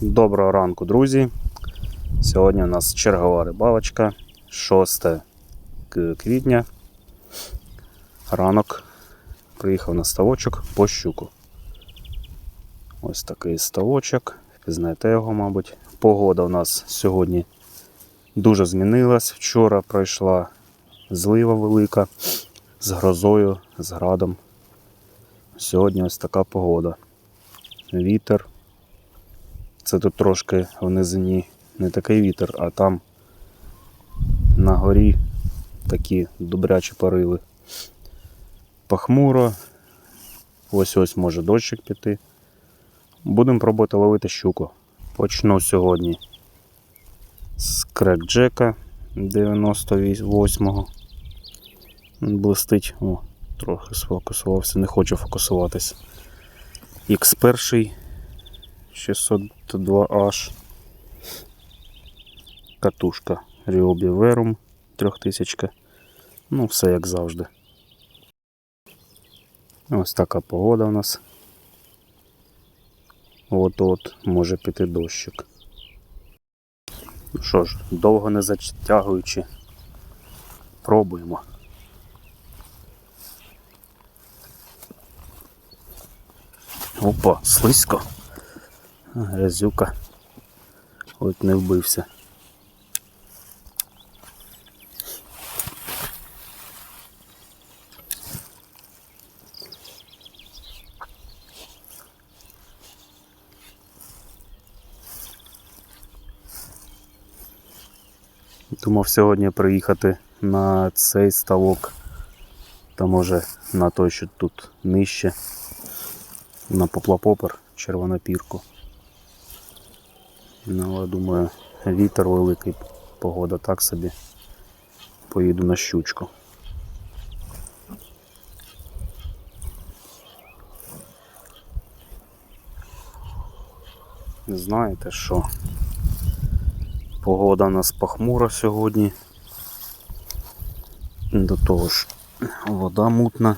Доброго ранку, друзі. Сьогодні у нас чергова рибалочка, 6 квітня. Ранок. Приїхав на ставочок по щуку. Ось такий ставочок. Знаєте його, мабуть. Погода у нас сьогодні дуже змінилась. Вчора пройшла злива велика з грозою, з градом. Сьогодні ось така погода. Вітер. Це тут трошки в низині не такий вітер, а там на горі такі добрячі пориви. Похмуро. Ось ось може дощик піти. Будемо пробувати ловити щуку. Почну сьогодні з крекджека 98-го. Він Блистить. О, трохи сфокусувався, не хочу фокусуватись. X1 602H. Катушка Ryobi Verum 3000. Ну, все як завжди. Ось така погода у нас. От-от може піти дощик. Ну що ж, довго не затягуючи, пробуємо. Опа, слизько. Грязюка. От не вбився. Думав сьогодні приїхати на цей ставок. Та може на той, що тут нижче. На поплапопер, червонопірку. Ну, але думаю, вітер великий, погода так собі. Поїду на щучку. Знаєте що? Погода у нас похмура сьогодні. До того ж, вода мутна.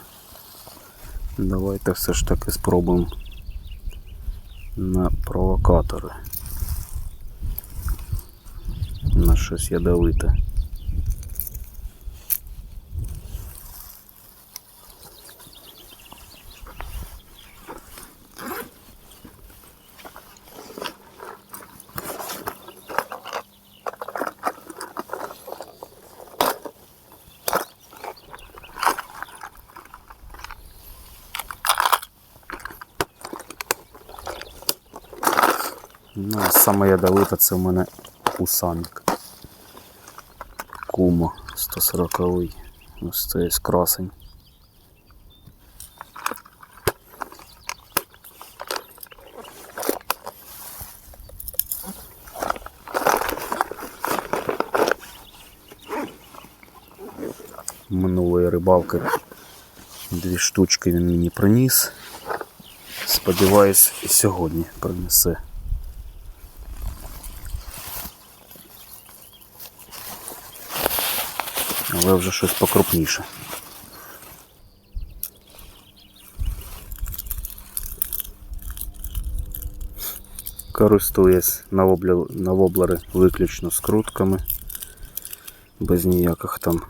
Давайте все ж таки спробуємо на провокатори. На щось ядовите. Ну, саме ядовита це в мене усанник. Кумо 140 Ось це є красень. Минулої рибалки дві штучки він мені приніс. Сподіваюсь, і сьогодні принесе. Але вже щось покрупніше. Користуюсь на воблери виключно скрутками, без ніяких там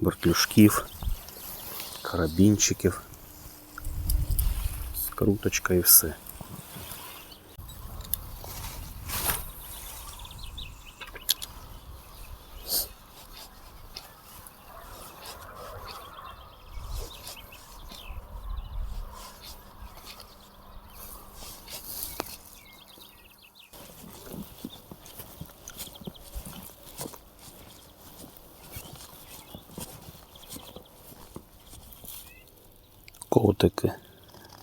вертлюжків, карабінчиків, скруточка і все. Котики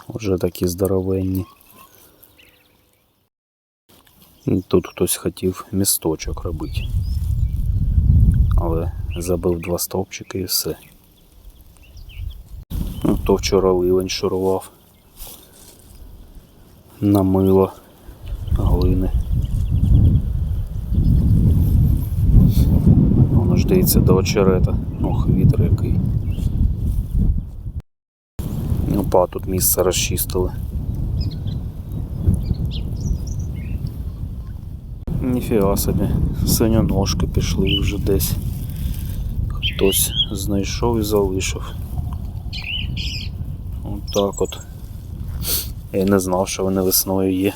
вже такі здоровенні. Тут хтось хотів місточок робити. Але забив два стовпчики і все. Ну, то вчора ливень шурував. На мило глини. Воно ж дивиться до очерета. Ох, вітер який. Опа, тут місце розчистили. Ніфіга собі, синьоножки пішли вже десь. Хтось знайшов і залишив. Отак от. Я не знав, що вони весною є.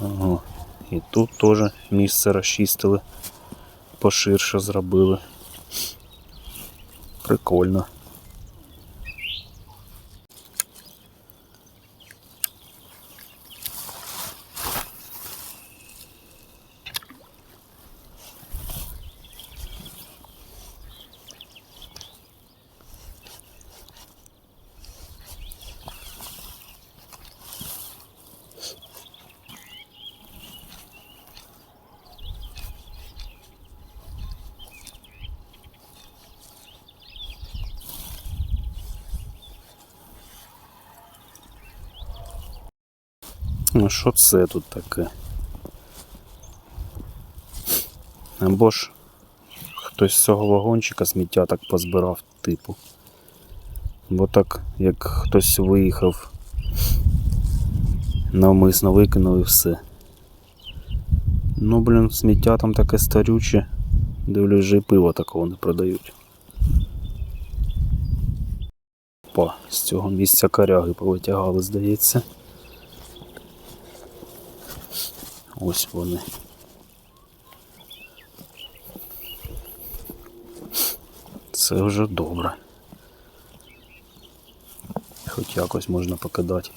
Ага. І тут теж місце розчистили, поширше зробили. Прикольно. Ну що це тут таке? Або ж хтось з цього вагончика сміття так позбирав, типу. Бо так, як хтось виїхав, навмисно викинув і все. Ну, блін, сміття там таке старюче. Дивлюсь, вже і пиво такого не продають. Па, з цього місця коряги повитягали, здається. Ось вони. Це вже добре. Хоч якось можна покидати.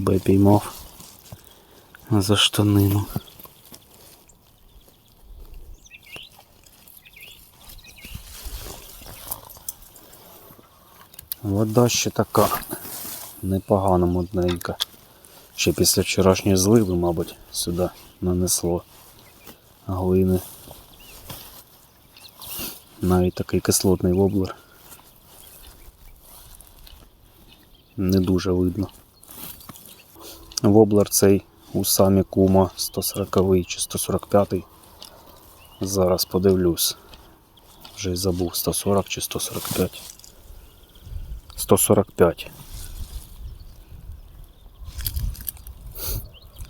Себе піймав за штанину. Вода ще така непогана мутненька. Ще після вчорашньої зливи, мабуть, сюди нанесло глини. Навіть такий кислотний воблер. Не дуже видно. Воблер цей у самі кума 140 чи 145. Зараз подивлюсь. Вже й забув 140 чи 145. 145.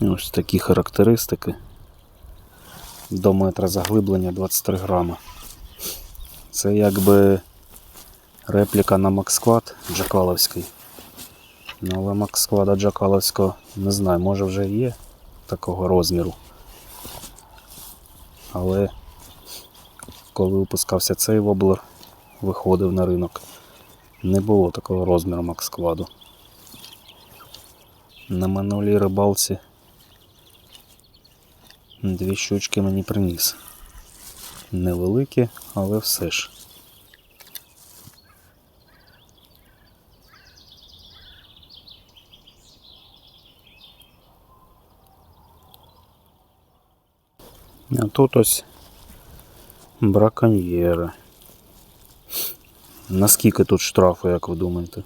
Ось такі характеристики. До метра заглиблення 23 грама. Це якби репліка на Максквад Джакаловський. Ну, але Максквада Джакаловського не знаю, може вже є такого розміру. Але коли випускався цей воблер, виходив на ринок, не було такого розміру Макскваду. На минулій рибалці дві щучки мені приніс. Невеликі, але все ж. А тут ось браконьєри. Наскільки тут штрафу, як ви думаєте?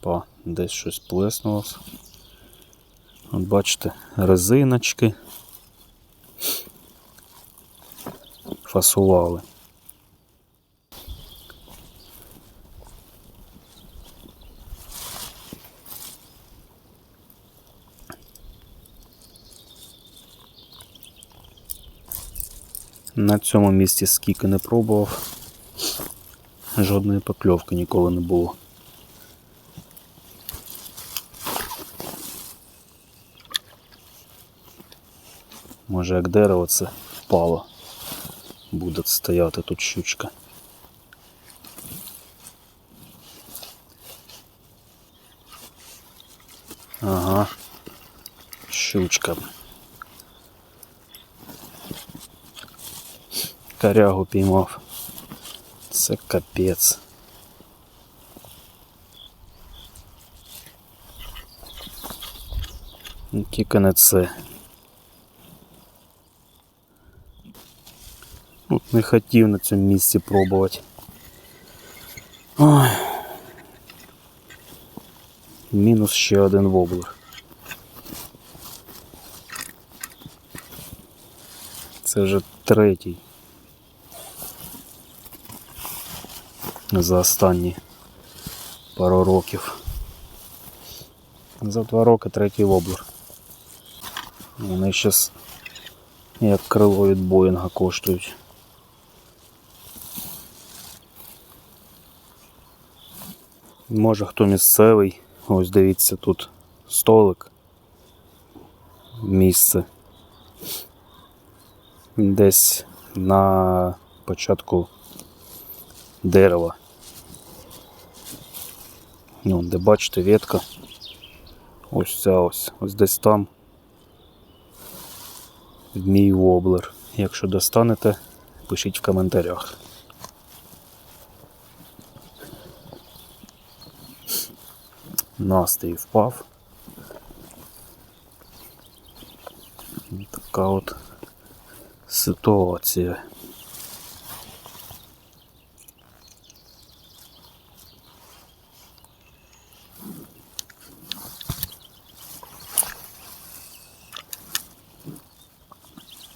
Па, десь щось плеснулося. От бачите, резиночки. Фасували. На цьому місці скільки не пробував. Жодної покльовки ніколи не було. Може як дерево це впало. Буде стояти тут щучка. Ага. Щучка. корягу піймав. Це капець. Ну, тільки не це. От не хотів на цьому місці пробувати. Ой. Мінус ще один воблер. Це вже третій. За останні пару років. За два роки третій воблер. Вони зараз як крило від Боїнга коштують. Може хто місцевий. Ось дивіться тут столик. Місце. Десь на початку дерева. Ну, де бачите ветка. Ось ця ось. Ось десь там. Мій воблер. Якщо достанете, пишіть в коментарях. Настрій впав. Така от ситуація.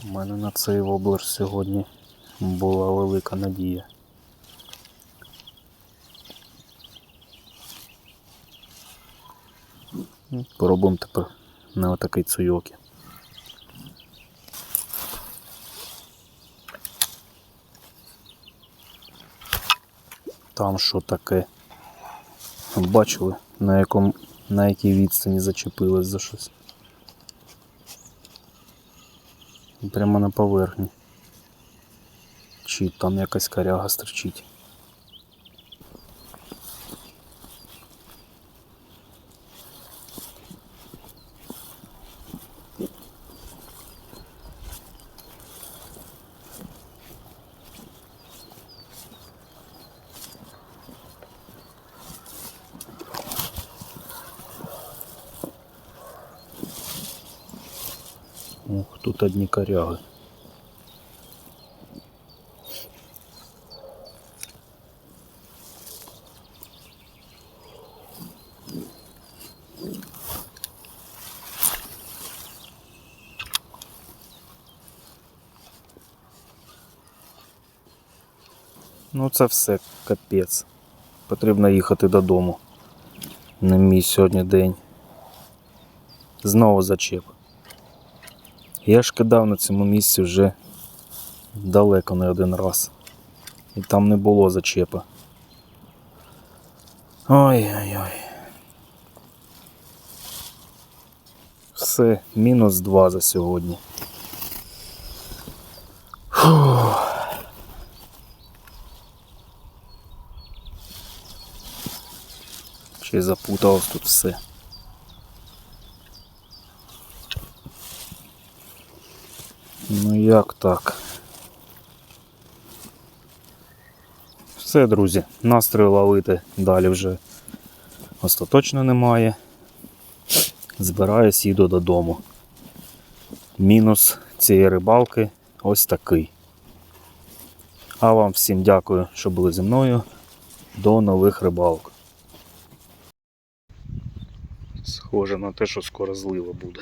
У мене на цей воблер сьогодні була велика надія. Ну, Поробимо тепер на отакий цуйокі. Там що таке? Бачили, на якому на якій відстані зачепилось за щось. Прямо на поверхні. Чи там якась коряга стерчить. Тут одни коряги. Ну це все капець. Потрібно їхати додому. Не мій сьогодні день. Знову зачеп. Я ж кидав на цьому місці вже далеко не один раз. І там не було зачепа. Ой-ой-ой. Все, мінус два за сьогодні. Фух. Ще запуталось тут все. Ну як так? Все, друзі, настрою ловити далі вже остаточно немає. Збираюсь, їду додому. Мінус цієї рибалки ось такий. А вам всім дякую, що були зі мною. До нових рибалок. Схоже на те, що скоро злива буде.